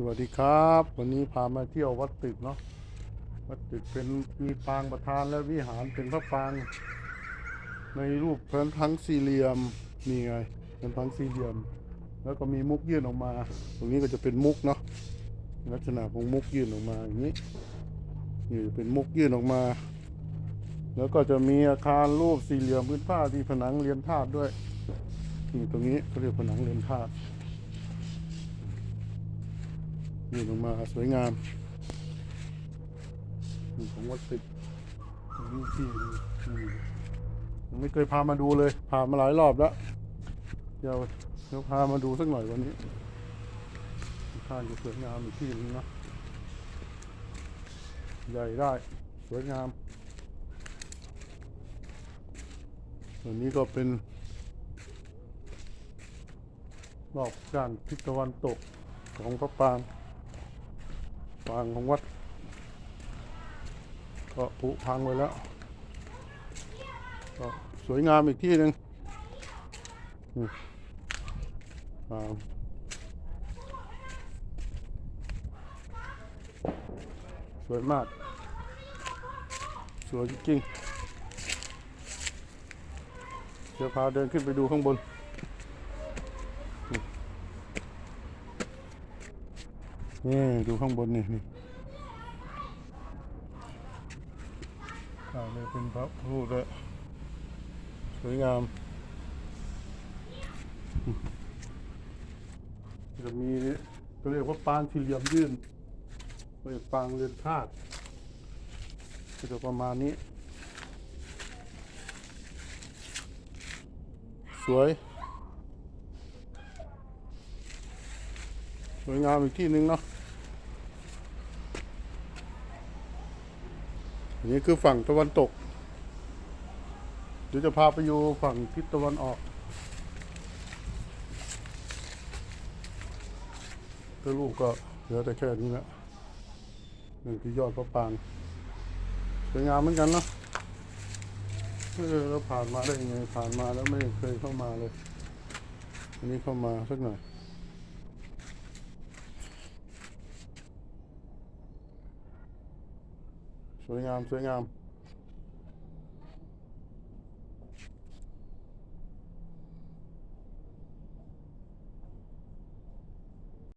สวัสดีครับ วันนี้พามาเที่ยววัดตึกเนาะวัดตึกเป็นมีปางประธานและวิหารเป็นพระปาง ในรูปเป็นทั้งสี่เหลี่ยมนี่ไงเป็นทั้งสี่เหลี่ยม แล้วก็มีมุกยื่นออกมา ตรงนี้ก็จะเป็นมุกเนาะลักษณะของมุกยื่นออกมาอย่างนี้นี่เป็นมุกยื่นออกมา แล้วก็จะมีอาคารรูปสี่เหลี่ยมพื้นผ้าที่ผนังเรียนธาตุด้วยนี่ตรงนี้เขาเรียกผนังเรียนธาตุ นี่ลงมาสวยงามนี่ของวัดติดนี่ที่ยังไม่เคยพามาดูเลยพามาหลายรอบแล้ว เดี๋ยวเดี๋ยวพามาดูสักหน่อยวันนี้ท่านจะสวยงามอีกที่นึงเนาะใหญ่ได้สวยงามส่วนนี้ก็เป็น รอบด้านทิศตะวันตกของพระปาง ปางของวัด ก็ผุพังไปแล้ว ก็สวยงามอีกที่หนึ่งนี่างสวยมาก สวยจริงๆเดี๋ยวพาเดินขึ้นไปดูข้างบน นี่ดูข้างบนนี่นี่อ่านี่เป็นพระพุทธด้วยสวยงาม จะมีก็เรียกว่าปางสี่เหลี่ยมยื่นเรียกปางเรือนธาตุก็จะประมาณนี้ สวย วยงามอีกที่หนึ่งเนาะนนี้คือฝั่งตะวันตก เดี๋ยวจะพาไปอยู่ฝั่งทิศตะวันออกก็ลูกก็เหลือแต่แค่นี้แหละนี่คือยอดพระปางสวยงามเหมือนกันเนาะเออเราผ่านมาได้ยังไงผ่านมาแล้วไม่เคยเข้ามาเลยอันนี้เข้ามาสักหน่อย สวยงามสวยงาม